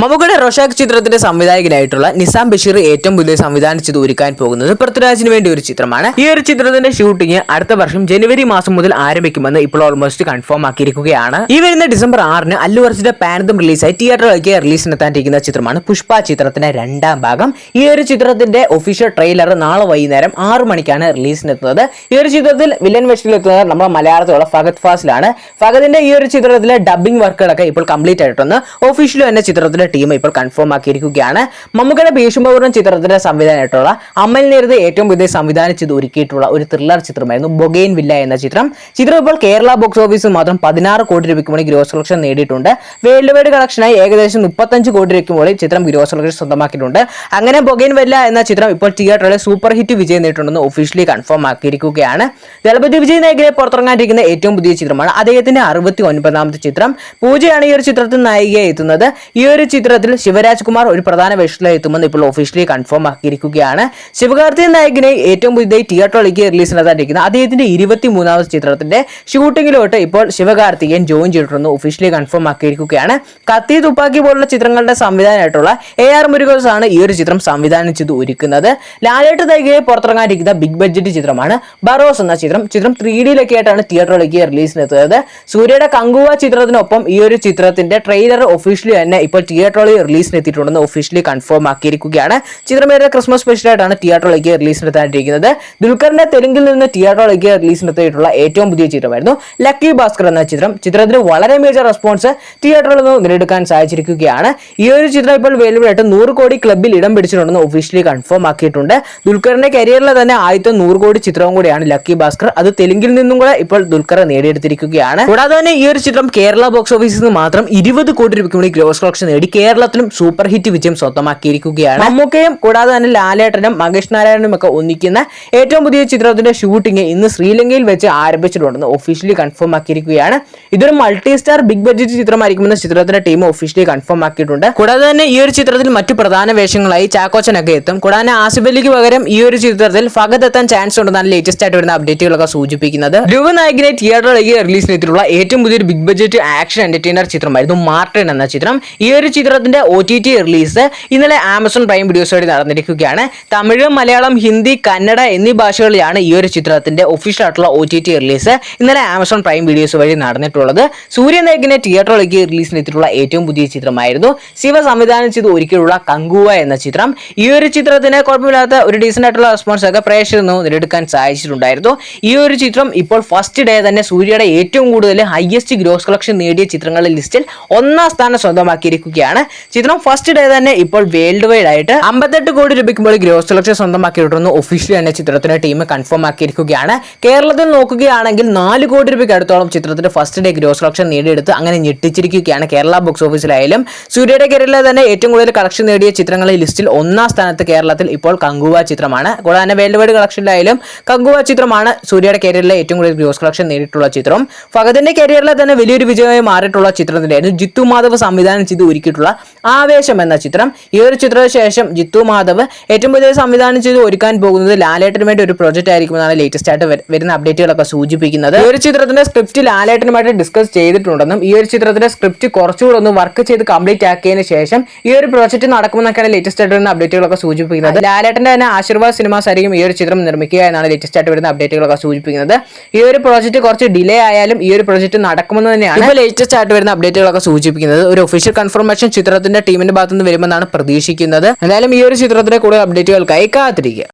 മമ്മൂക്കയുടെ റോഷാക്ക് ചിത്രത്തിന്റെ സംവിധായകനായിട്ടുള്ള നിസാം ബഷീർ ഏറ്റവും പുതിയ സംവിധാനം ചെയ്ത് ഒരുക്കാൻ പോകുന്നത് പൃഥ്വിരാജിന് വേണ്ടി ഒരു ചിത്രമാണ്. ഈ ഒരു ചിത്രത്തിന്റെ ഷൂട്ടിംഗ് അടുത്ത വർഷം ജനുവരി മാസം മുതൽ ആരംഭിക്കുമെന്ന് ഇപ്പോൾ ഓൾമോസ്റ്റ് കൺഫേം ആക്കിയിരിക്കുകയാണ്. ഈ വരുന്ന ഡിസംബർ ആറിന് അല്ലു അർജുന്റെ പാനന്തം റിലീസായി തിയേറ്ററിലേക്ക് റിലീസിനെത്താനിരിക്കുന്ന ചിത്രമാണ് പുഷ്പ ചിത്രത്തിന്റെ രണ്ടാം ഭാഗം. ഈ ഒരു ചിത്രത്തിന്റെ ഒഫീഷ്യൽ ട്രെയിലർ നാളെ വൈകുന്നേരം ആറ് മണിക്കാണ് റിലീസിനെത്തുന്നത് ഈ ഒരു ചിത്രത്തിൽ വില്ലൻ വേഷത്തിലെത്തുന്നത് നമ്മുടെ മലയാളത്തിലുള്ള ഫഗത് ഫാസിലാണ്. ഫഗതിന്റെ ഈ ഒരു ചിത്രത്തിലെ ഡബിംഗ് വർക്കുകളൊക്കെ ഇപ്പോൾ കംപ്ലീറ്റ് ആയിട്ടുണ്ട്. ഒഫീഷ്യലി തന്നെ ടീം ഇപ്പോൾ കൺഫേം ആക്കിയിരിക്കുകയാണ്. മമ്മൂക്കയുടെ ഭീഷ്മപൂർവം ചിത്രത്തിന്റെ സംവിധാനമായിട്ടുള്ള അമൽ നേരത് ഏറ്റവും പുതിയ സംവിധാനം ചെയ്ത് ഒരുക്കിയിട്ടുള്ള ഒരു ത്രില്ലർ ചിത്രമായിരുന്നു ബൊഗെയിൻ വില്ല എന്ന ചിത്രം. ചിത്രം ഇപ്പോൾ കേരള ബോക്സ് ഓഫീസിൽ മാത്രം പതിനാറ് കോടി രൂപയ്ക്ക് മുകളിൽ ഗ്രോസ് കളക്ഷൻ നേടിയിട്ടുണ്ട്. വേൾഡ് വൈഡ് കളക്ഷനായി ഏകദേശം മുപ്പത്തഞ്ച് കോടി രൂപയ്ക്ക് മുകളിൽ ചിത്രം ഗ്രോസ് കളക്ഷൻ സ്വന്തമാക്കിയിട്ടുണ്ട്. അങ്ങനെ ബൊഗെയിൻ വില്ല എന്ന ചിത്രം ഇപ്പോൾ തിയേറ്ററിൽ സൂപ്പർ ഹിറ്റ് വിജയം നേടിയിട്ടുണ്ടെന്ന് ഒഫീഷ്യലി കൺഫേം ആക്കിയിരിക്കുകയാണ്. ദളപതി വിജയ് നായകനെ പുറത്തിറങ്ങാനിരിക്കുന്ന ഏറ്റവും പുതിയ ചിത്രമാണ് അദ്ദേഹത്തിന്റെ അറുപത്തി ഒൻപതാമത്തെ ചിത്രം. പൂജയാണ് ഈ ഒരു ചിത്രത്തിൽ നായികയായി എത്തുന്നത്. ഈ ഒരു ചിത്രത്തിൽ ശിവരാജ് കുമാർ ഒരു പ്രധാന വേഷത്തിലായി എത്തുമെന്ന് ഇപ്പോൾ ഒഫീഷ്യലി കൺഫേം ആക്കിയിരിക്കുകയാണ്. ശിവകാർത്തികൻ നായകനെ ഏറ്റവും പുതിയതായി തിയേറ്ററിലേക്ക് റിലീസിനെത്താനിരിക്കുന്ന അദ്ദേഹത്തിന്റെ ഇരുപത്തി മൂന്നാമത് ചിത്രത്തിന്റെ ഷൂട്ടിങ്ങിലോട്ട് ഇപ്പോൾ ശിവകാർത്തികൻ ജോയിൻ ചെയ്തിട്ടുണ്ടെന്ന് ഒഫീഷ്യലി കൺഫേം ആക്കിയിരിക്കുകയാണ്. കത്തി തുപ്പാക്കി പോലുള്ള ചിത്രങ്ങളുടെ സംവിധാനമായിട്ടുള്ള എ ആർ മുരുകോസ് ആണ് ഈ ഒരു ചിത്രം സംവിധാനം ചെയ്ത് ഒരുക്കുന്നത്. ലാലേട്ട് നായികയെ പുറത്തിറങ്ങാനിരിക്കുന്ന ബിഗ് ബഡ്ജറ്റ് ചിത്രമാണ് ബറോസ് എന്ന ചിത്രം. ചിത്രം ത്രീ ഡിയിലൊക്കെ ആയിട്ടാണ് തിയേറ്ററിലേക്ക് റിലീസിനെത്തുന്നത് സൂര്യയുടെ കങ്കുവ ചിത്രത്തിനൊപ്പം ഈ ഒരു ചിത്രത്തിന്റെ ട്രെയിലർ ഒഫീഷ്യലി തന്നെ ഇപ്പോൾ തിയേറ്ററിൽ റിലീസിനെത്തിയിട്ടുണ്ടെന്ന് ഒഫീഷ്യലി കൺഫേം ആക്കിയിരിക്കുകയാണ്. ചിത്രമേരുടെ ക്രിസ്മസ് സ്പെഷ്യൽ ആയിട്ടാണ് തിയേറ്ററിലേക്ക് റിലീസിനെത്താനിരിക്കുന്നത്. ദുൽഖറിന്റെ തെലുങ്കിൽ നിന്ന് തിയേറ്ററിലേക്ക് റിലീസിനെത്തിയിട്ടുള്ള ഏറ്റവും പുതിയ ചിത്രമായിരുന്നു ലക്കി ഭാസ്കർ എന്ന ചിത്രം. ചിത്രത്തിന് വളരെ മേജർ റെസ്പോൺസ് തിയേറ്ററിൽ നിന്ന് നേടിയെടുക്കാൻ സാധിച്ചിരിക്കുകയാണ്. ഈ ഒരു ചിത്രം ഇപ്പോൾ വെല്ലുവിളിയായിട്ട് നൂറ് കോടി ക്ലബിൽ ഇടം പിടിച്ചിട്ടുണ്ടെന്ന് ഒഫീഷ്യലി കൺഫേം ആക്കിയിട്ടുണ്ട്. ദുൽഖറിന്റെ കരിയറിലെ തന്നെ ആദ്യത്തെ നൂറ് കോടി ചിത്രവും കൂടിയാണ് ലക്കി ഭാസ്കർ. അത് തെലുങ്കിൽ നിന്നും കൂടെ ഇപ്പോൾ ദുൽഖർ നേടിയെടുത്തിരിക്കുകയാണ്. കൂടാതെ തന്നെ ഈ ഒരു ചിത്രം കേരള ബോക്സ് ഓഫീസിൽ നിന്ന് മാത്രം ഇരുപത് കോടി രൂപയ്ക്ക് വേണ്ടി ഗ്രോസ് കളക്ഷൻ നേടി കേരളത്തിലും സൂപ്പർ ഹിറ്റ് വിജയം സ്വന്തമാക്കിയിരിക്കുകയാണ്. മമ്മൂക്കയും കൂടാതെ തന്നെ ലാലേട്ടനും മകേഷ് നാരായണനും ഒക്കെ ഒന്നിക്കുന്ന ഏറ്റവും പുതിയ ചിത്രത്തിന്റെ ഷൂട്ടിംഗ് ഇന്ന് ശ്രീലങ്കയിൽ വെച്ച് ആരംഭിച്ചിട്ടുണ്ടെന്ന് ഒഫീഷ്യലി കൺഫേം ആക്കിയിരിക്കുകയാണ്. ഇതൊരു മൾട്ടി സ്റ്റാർ ബിഗ് ബഡ്ജറ്റ് ചിത്രമായിരിക്കുമെന്ന് ചിത്രത്തിന്റെ ടീം ഒഫീഷ്യലി കൺഫേം ആക്കിയിട്ടുണ്ട്. കൂടാതെ തന്നെ ഈ ഒരു ചിത്രത്തിൽ മറ്റു പ്രധാന വേഷങ്ങളായി ചാക്കോച്ചനൊക്കെ എത്തും. കൂടാതെ ആസിഫ് അലിക്ക് പകരം ഈ ഒരു ചിത്രത്തിൽ ഫഗത് എത്താൻ ചാൻസ് ഉണ്ടെന്നാണ് ലേറ്റസ്റ്റ് ആയിട്ട് വരുന്ന അപ്ഡേറ്റുകളൊക്കെ സൂചിപ്പിക്കുന്നത്. ധ്രുവ നായകനെ തിയേറ്ററിലേക്ക് റിലീസിനെത്തിയിട്ടുള്ള ഏറ്റവും പുതിയൊരു ബിഗ് ബഡ്ജറ്റ് ആക്ഷൻ എന്റർടൈനർ ചിത്രമായിരുന്നു മാർട്ടിൻ എന്ന ചിത്രം. ഈ ഒരു ചിത്രത്തിന്റെ ഒ ടി ടി റിലീസ് ഇന്നലെ ആമസോൺ പ്രൈം വീഡിയോസ് വഴി നടന്നിരിക്കുകയാണ്. തമിഴ് മലയാളം ഹിന്ദി കന്നഡ എന്നീ ഭാഷകളിലാണ് ഈ ഒരു ചിത്രത്തിന്റെ ഒഫീഷ്യൽ ആയിട്ടുള്ള ഒ ടി ടി റിലീസ് ഇന്നലെ ആമസോൺ പ്രൈം വീഡിയോസ് വഴി നടന്നിട്ടുള്ളത്. സൂര്യ നായകനെ തിയേറ്ററിലേക്ക് റിലീസിനെത്തിയിട്ടുള്ള ഏറ്റവും പുതിയ ചിത്രമായിരുന്നു. ശിവ സംവിധാനം ചെയ്ത് ഒരുക്കിയുള്ള കങ്കുവ എന്ന ചിത്രം. ഈ ഒരു ചിത്രത്തിന് കുഴപ്പമില്ലാത്ത ഒരു ഡീസന്റ് ആയിട്ടുള്ള റെസ്പോൺസ് ഒക്കെ പ്രേക്ഷകരിൽ നിന്ന് നേടിയെടുക്കാൻ സാധിച്ചിട്ടുണ്ടായിരുന്നു. ഈ ഒരു ചിത്രം ഇപ്പോൾ ഫസ്റ്റ് ഡേ തന്നെ സൂര്യയുടെ ഏറ്റവും കൂടുതൽ ഹയസ്റ്റ് ഗ്രോസ് കളക്ഷൻ നേടിയ ചിത്രങ്ങളുടെ ലിസ്റ്റിൽ ഒന്നാം സ്ഥാനം സ്വന്തമാക്കിയിരിക്കുകയാണ്. ചിത്രം ഫസ്റ്റ് ഡേ തന്നെ ഇപ്പോൾ വേൾഡ് വൈഡ് ആയിട്ട് അമ്പത്തെട്ട് കോടി രൂപയ്ക്കുമ്പോൾ ഗ്രോസ് കളക്ഷൻ സ്വന്തമാക്കിയിട്ടുണ്ടെന്ന് ഒഫീഷ്യലി തന്നെ ചിത്രത്തിന്റെ ടീം കൺഫേം ആക്കിയിരിക്കുകയാണ്. കേരളത്തിൽ നോക്കുകയാണെങ്കിൽ നാല് കോടി രൂപയ്ക്ക് അടുത്തോളം ചിത്രത്തിന്റെ ഫസ്റ്റ് ഡേ ഗ്രോസ് കളക്ഷൻ നേടിയെടുത്ത് അങ്ങനെ ഞെട്ടിച്ചിരിക്കുകയാണ് കേരള ബോക്സ് ഓഫീസിലായാലും സൂര്യയുടെ കരിയറിലെ തന്നെ ഏറ്റവും കൂടുതൽ കളക്ഷൻ നേടിയ ചിത്രങ്ങളുടെ ലിസ്റ്റിൽ ഒന്നാം സ്ഥാനത്ത് കേരളത്തിൽ ഇപ്പോൾ കങ്കുവ ചിത്രമാണ്. കൂടാതെ തന്നെ വേൾഡ് വൈഡ് കളക്ഷനിലായാലും കങ്കുവ ചിത്രമാണ് സൂര്യയുടെ കരിയറിലെ ഏറ്റവും കൂടുതൽ ഗ്രോസ് കളക്ഷൻ നേടിയിട്ടുള്ള ചിത്രം. ഫഗതിന്റെ കരിയറിലെ തന്നെ വലിയൊരു വിജയമായി മാറിയിട്ടുള്ള ചിത്രത്തിന്റെ ജിത്തു മാധവ് സംവിധാനം ചെയ്ത് ഒരുക്കിയിട്ടുള്ള ആവേശം എന്ന ചിത്രം. ഈ ഒരു ചിത്രത്തിന് ശേഷം ജിത്തു മാധവ് ഏറ്റവും പുതിയ സംവിധാനം ചെയ്ത് ഒരുക്കാൻ പോകുന്നത് ലാലേട്ടന് വേണ്ടി ഒരു പ്രൊജക്ട് ആയിരിക്കുമെന്നാണ് ലേറ്റസ്റ്റ് ആയിട്ട് വര- വരുന്ന അപ്ഡേറ്റുകളൊക്കെ സൂചിപ്പിക്കുന്നത്. ഈ ഒരു ചിത്രത്തിന്റെ സ്ക്രിപ്റ്റ് ലാലേട്ടനുമായിട്ട് ഡിസ്കസ് ചെയ്തിട്ടുണ്ടെന്നും ഈ ഒരു ചിത്രത്തിന്റെ സ്ക്രിപ്റ്റ് കുറച്ചുകൂടെ ഒന്ന് വർക്ക് ചെയ്ത് കംപ്ലീറ്റ് ആക്കിയതിനു ശേഷം ഈ ഒരു പ്രോജക്റ്റ് നടക്കുമെന്നൊക്കെയാണ് ലേറ്റസ്റ്റ് ആയിട്ട് വരുന്ന അപ്ഡേറ്റുകളൊക്കെ സൂചിപ്പിക്കുന്നത്. ലാലേട്ടന്റെ തന്നെ ആശീർവാദ് സിനിമാസ് ആയിരിക്കും ഈ ഒരു ചിത്രം നിർമ്മിക്കുക എന്നാണ് ലേറ്റസ്റ്റ് ആയിട്ട് വരുന്ന അപ്ഡേറ്റുകളൊക്കെ സൂചിപ്പിക്കുന്നത്. ഈ ഒരു പ്രോജക്റ്റ് കുറച്ച് ഡിലേ ആയാലും ഈ ഒരു പ്രോജക്റ്റ് നടക്കുമെന്ന് തന്നെയാണ് ലേറ്റസ്റ്റ് ആയിട്ട് വരുന്ന അപ്ഡേറ്റുകളൊക്കെ സൂചിപ്പിക്കുന്നത്. ഒരു ഒഫീഷ്യൽ കൺഫർമേഷൻ ചിത്രത്തിന്റെ ടീമിന്റെ ഭാഗത്തുനിന്ന് വരുമെന്നാണ് പ്രതീക്ഷിക്കുന്നത്. എന്തായാലും ഈ ഒരു ചിത്രത്തിന്റെ കൂടുതൽ അപ്ഡേറ്റുകൾക്കായി കാത്തിരിക്കുക.